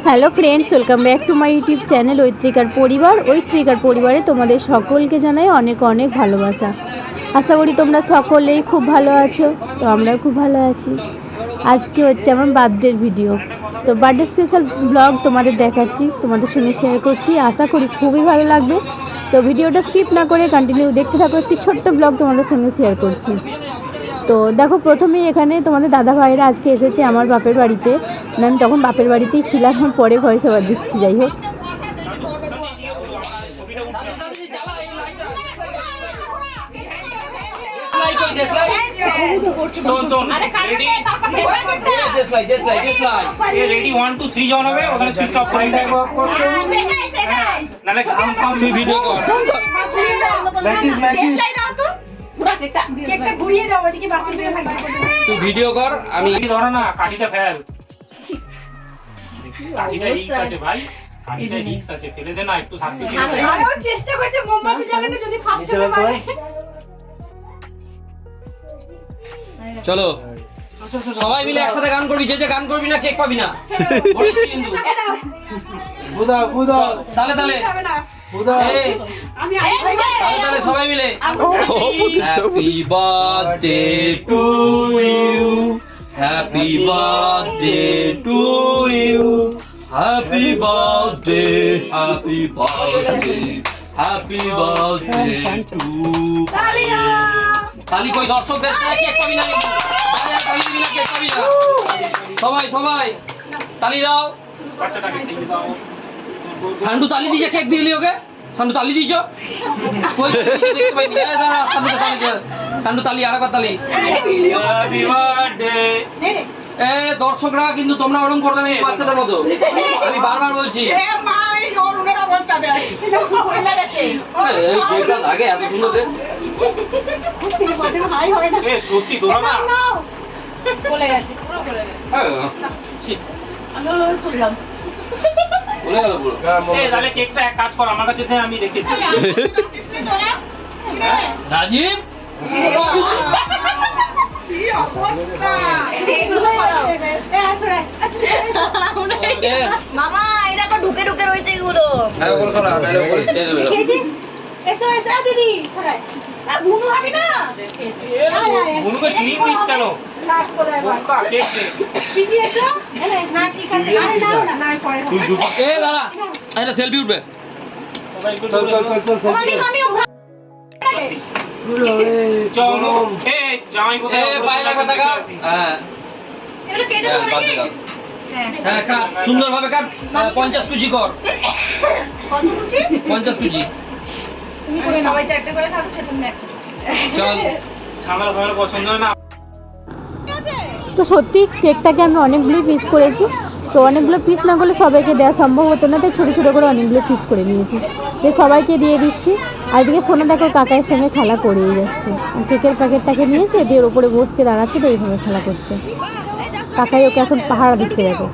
Hello friends welcome back to my YouTube channel ঐত্রিকার পরিবার ঐত্রিকার পরিবারে তোমাদের সকলকে জানাই অনেক অনেক ভালোবাসা। আশা করি তোমরা সকলেই খুব ভালো আছো, তো আমরাও খুব ভালো আছি। আজকে হচ্ছে আমার বার্থডের ভিডিও তো বার্থডে স্পেশাল ব্লগ তোমাদের দেখাচ্ছি, তোমাদের সঙ্গে শেয়ার করছি। আশা করি খুবই ভালো লাগবে। তো ভিডিওটা স্কিপ না করে কন্টিনিউ দেখতে থাকো, একটি ছোট্ট ব্লগ তোমাদের সঙ্গে শেয়ার করছি। তো দেখো প্রথমেই এখানে তোমাদের দাদা ভাইরা আজকে এসেছে আমার বাপের বাড়িতে মানে আমি তখন বাপের বাড়িতেই ছিলাম পরে ভয়েস ওভার দিচ্ছি যাই হোক ভিডিও কর তুই ভিডিও কর আমি ধরো না কাঠিটা ফেল। কাঠিটা রিক্স আছে ভাই কাঠিটা রিক্স আছে ফেলে দে না একটু থাকতে চেষ্টা করছে মোমবাতি জ্বালাতে যদি ফার্স্ট নিচে রাখো চলো। সবাই মিলে একসাথে গান করবি যে যে গান করবি না কেক পাবি না। বুদা বুদা তালে তালে। সবাই মিলে। Happy birthday to you happy birthday to you happy birthday happy birthday happy birthday to তালি কই দর্শকদের কেক পাবি না তালি দিবি না কেক সবাই সবাই তালি দাও। সান্ডু তালি দিয়েছে কেক দিলি ওকে? সান্ডু তালি দিয়েছ? কই দেখতে পাইনি। এ সান্ডু তালি সান্ডু তালি এ দর্শকরা কিন্তু তোমরা ওরম করবে না বাচ্চাদের মতো। আমি বারবার বলছি। এত সুন্দর সত্যি তোরা না। বলে গেছে পুরো বলে গেছে। হ্যাঁ, ছি, আমি শুনলাম গেল পুরো। এ তাহলে কেকটা এক কাজ কর আমার কাছে আমি রেখে দিই রাজীব? মামা এটা তো ঢুকে ঢুকে রয়েছে এগুলো। হ্যাঁ এসো এসো দিদি সরাই বুনু খাবি না? বুনুকে ক্রিম দিস কেন? লাস্ট করে এবার বোকা কেক? দে পিসি এসো এলে না ঠিক আছে আরে নাও না না পরে এ দাদা এটা সেলফি উঠবে। চল চল চল চল চলো এ জামাই এ হ্যাঁ। এগুলো কেটে হ্যাঁ, নাকি? হ্যাঁ কাট সুন্দরভাবে কাট। আহ, পঞ্চাশ কেজি কর। কত পঞ্চাশ কেজি। তুমি করে নাও। চারটে করে খাবে ম্যাক্স চল। পছন্দ হয় না। তো সত্যি কেকটাকে আমি অনেকগুলোই পিস করেছি। তো অনেকগুলো পিস না করলে সবাইকে দেওয়া সম্ভব হতো না, তাই ছোটো ছোটো করে অনেকগুলো পিস করে নিয়েছি। তো সবাইকে দিয়ে দিচ্ছি। আর এদিকে সোনা দেখো কাকায়ের সঙ্গে খেলা করিয়ে যাচ্ছে। কেকের প্যাকেটটাকে নিয়েছে, দিয়ে ওপরে বসছে, দাঁড়াচ্ছে, তো এইভাবে খেলা করছে। কাকাই ওকে এখন পাহারা দিচ্ছে, দেখো।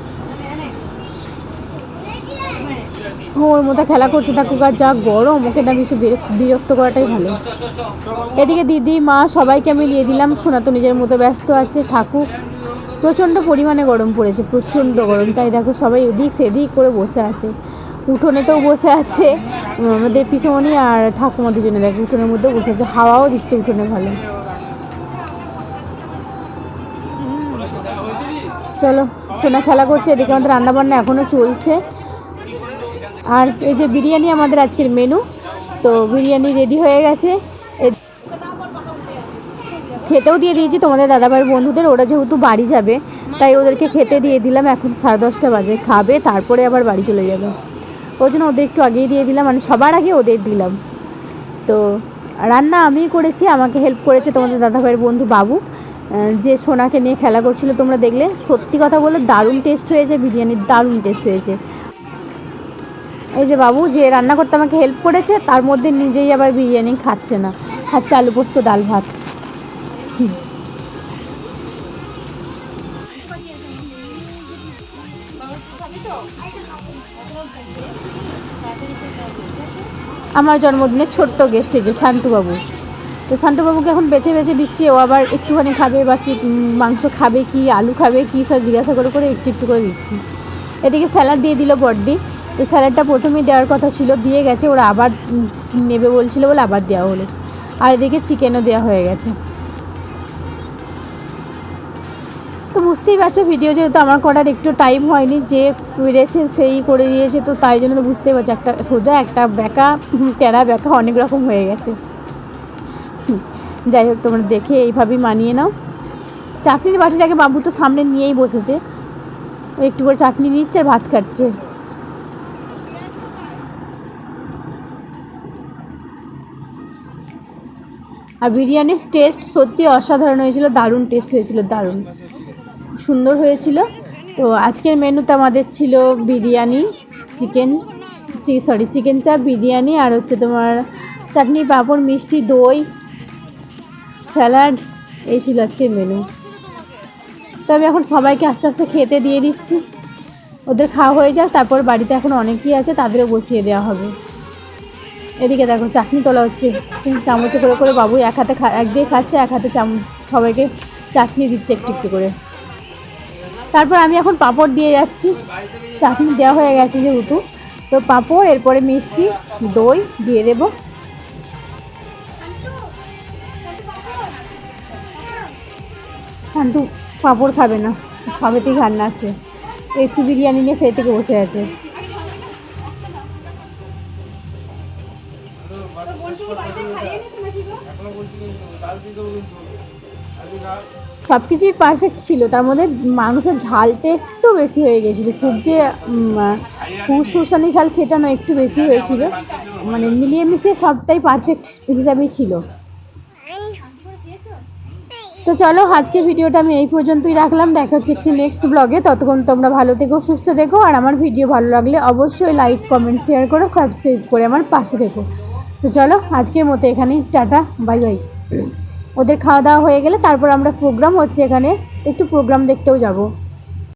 ওর মতো খেলা করতে থাকুক আর যা গরম, ওকে না বেশি বিরক- বিরক্ত করাটাই ভালো। এদিকে দিদি, মা, সবাইকে আমি দিয়ে দিলাম। সোনা তো নিজের মতো ব্যস্ত আছে, থাকুক। প্রচণ্ড পরিমাণে গরম পড়েছে, প্রচণ্ড গরম। তাই দেখো সবাই এদিক সেদিক করে বসে আছে। উঠোনেতেও বসে আছে আমাদের পিসমণি আর ঠাকুমা দুজনে দেখো উঠোনের মধ্যেও বসে আছে, হাওয়াও দিচ্ছে উঠোনে ভালো। চলো, সোনা খেলা করছে, এদিকে আমাদের রান্নাবান্না এখনও চলছে। আর এই যে বিরিয়ানি আমাদের আজকের মেনু তো বিরিয়ানি রেডি হয়ে গেছে। খেতেও দিয়ে দিয়েছি, তোমাদের দাদাভাইয়ের বন্ধুদের, ওরা যেহেতু বাড়ি যাবে, তাই ওদেরকে খেতে দিয়ে দিলাম, এখন সাড়ে দশটা বাজে, খাবে, তারপরে আবার বাড়ি চলে যাবে। ওই জন্য ওদের একটু আগেই দিয়ে দিলাম মানে সবার আগে ওদের দিলাম। তো রান্না আমিই করেছি, আমাকে হেল্প করেছে তোমাদের দাদাভাইয়ের বন্ধু বাবু। যে সোনাকে নিয়ে খেলা করছিল, তোমরা দেখলে, সত্যি কথা বলে দারুণ টেস্ট হয়েছে, বিরিয়ানির দারুণ টেস্ট হয়েছে। এই যে বাবু, যে রান্না করতে আমাকে হেল্প করেছে, তার মধ্যে নিজেই আবার বিরিয়ানি খাচ্ছে না। খাচ্ছে আলু পোস্ত, ডাল ভাত। আমার জন্মদিনের ছোট্ট গেস্ট এই যে শান্টু বাবু। তো শান্তবাবুকে এখন বেছে বেছে দিচ্ছি, ও আবার একটুখানি খাবে বা মাংস খাবে কি, আলু খাবে কি, সব জিজ্ঞাসা করে করে একটু একটু করে দিচ্ছি। এদিকে স্যালাড দিয়ে দিল বড্ডি তো স্যালাডটা প্রথমেই দেওয়ার কথা ছিল, দিয়ে গেছে, ওরা আবার নেবে বলছিল বলে আবার দেওয়া হলো। আর এদিকে চিকেনও দেওয়া হয়ে গেছে। তো বুঝতেই পারছ, ভিডিও যেহেতু আমার করার একটু টাইম হয়নি, যে পেরেছে সেই করে দিয়েছে, তো তাই জন্য তো বুঝতেই পারছ, একটা সোজা, একটা ব্যাকা, টেরা ব্যাকা অনেক রকম হয়ে গেছে। যাই হোক, তোমরা দেখে এইভাবেই মানিয়ে নাও। চাটনির বাটিটাকে বাবু তো সামনে নিয়েই বসেছে। একটু করে চাটনি নিচ্ছে, ভাত খাচ্ছে। আর বিরিয়ানির টেস্ট সত্যি অসাধারণ হয়েছিল, দারুণ টেস্ট হয়েছিল, দারুণ। সুন্দর হয়েছিল। তো আজকের মেনুতে আমাদের ছিল বিরিয়ানি, চিকেন, চি সরি চিকেন চাপ, বিরিয়ানি, আর হচ্ছে তোমার চাটনি, পাঁপড়, মিষ্টি, দই, স্যালাড, এই ছিল আজকের মেনু। তো আমি এখন সবাইকে আস্তে আস্তে খেতে দিয়ে দিচ্ছি। ওদের খাওয়া হয়ে যাক, তারপর বাড়িতে এখন অনেকেই আছে, তাদেরও বসিয়ে দেওয়া হবে। এদিকে দেখো, চাটনি তোলা হচ্ছে। চামচে করে করে বাবু এক হাতে এক দিয়ে খাচ্ছে, এক হাতে চাম সবাইকে চাটনি দিচ্ছে একটু একটু করে। তারপর আমি এখন পাঁপড় দিয়ে যাচ্ছি। চাটনি দেওয়া হয়ে গেছে যেহেতু। তো পাঁপড়, এরপরে মিষ্টি, দই দিয়ে দেবো। শান্টু পাঁপড় খাবে না, সবেতেই রান্না আছে। একটু বিরিয়ানি নিয়ে সেই থেকে বসে আছে। সব কিছুই পারফেক্ট ছিল। তার মধ্যে মাংসের ঝালটা একটু বেশি হয়ে গেছিল। খুব যে সুসানি ঝাল সেটা না একটু বেশি হয়েছিল। মানে মিলিয়ে মিশিয়ে সবটাই পারফেক্ট হিসাবেই ছিল। তো চলো আজকে ভিডিওটা আমি এই পর্যন্তই রাখলাম। দেখা হচ্ছে একটি নেক্সট ব্লগে ততক্ষণ তোমরা ভালো থেকো সুস্থ থেকো। আর আমার ভিডিও ভালো লাগলে অবশ্যই লাইক কমেন্ট শেয়ার করো সাবস্ক্রাইব করে আমার পাশে থেকো। তো চলো, আজকের মতো এখানেই, টাটা, বাই বাই। ওদের খাওয়া দাওয়া হয়ে গেলে তারপর আমরা প্রোগ্রাম হচ্ছে এখানে, একটু প্রোগ্রাম দেখতেও যাব।